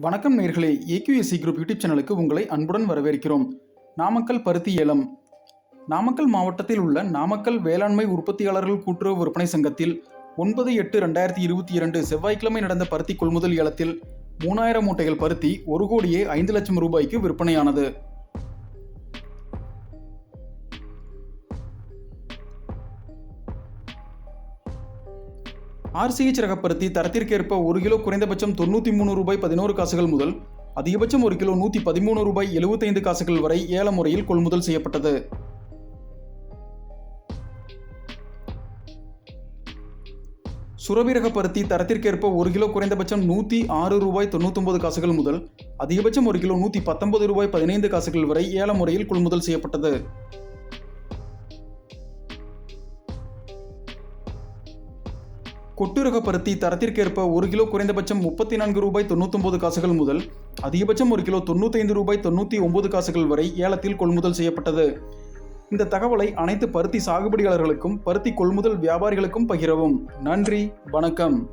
வணக்கம் நேர்களே. AQSC group YouTube சேனலுக்கு உங்களை அன்புடன் வரவேற்கிறோம். நாமக்கல் பருத்தி ஏலம். நாமக்கல் மாவட்டத்தில் உள்ள நாமக்கல் வேளாண்மை உற்பத்தியாளர்கள் கூட்டுறவு விற்பனை சங்கத்தில் ஒன்பது எட்டு ரெண்டாயிரத்தி இருபத்தி இரண்டு செவ்வாய்க்கிழமை நடந்த பருத்தி கொள்முதல் ஏலத்தில் மூணாயிரம் மூட்டைகள் பருத்தி ஒரு கோடியே ஐந்து லட்சம் ரூபாய்க்கு விற்பனையானது. ஆர்சிஹெச் ரகப்பருத்தி தரத்திற்கேற்ப ஒரு கிலோ குறைந்தபட்சம் தொண்ணூற்றி மூணு ரூபாய் பதினோரு காசுகள் முதல் அதிகபட்சம் ஒரு கிலோ நூற்றி பதிமூணு ரூபாய் எழுபத்தைந்து காசுகள் வரை ஏல முறையில் கொள்முதல் செய்யப்பட்டது. சுரபிரக பருத்தி தரத்திற்கேற்ப ஒரு கிலோ குறைந்தபட்சம் நூற்றி ஆறு ரூபாய் தொண்ணூத்தொம்பது காசுகள் முதல் அதிகபட்சம் ஒரு கிலோ நூற்றி பத்தொன்பது ரூபாய் பதினைந்து காசுகள் வரை ஏல முறையில் கொள்முதல் செய்யப்பட்டது. கொட்டுரக பருத்தி தரத்திற்கேற்ப ஒரு கிலோ குறைந்தபட்சம் முப்பத்தி நான்கு ரூபாய் தொண்ணூத்தொம்பது காசுகள் முதல் அதிகபட்சம் ஒரு கிலோ தொண்ணூத்தைந்து ரூபாய் தொண்ணூற்றி ஒன்பது காசுகள் வரை ஏலத்தில் கொள்முதல் செய்யப்பட்டது. இந்த தகவலை அனைத்து பருத்தி சாகுபடியாளர்களுக்கும் பருத்தி கொள்முதல் வியாபாரிகளுக்கும் பகிரவும். நன்றி வணக்கம்.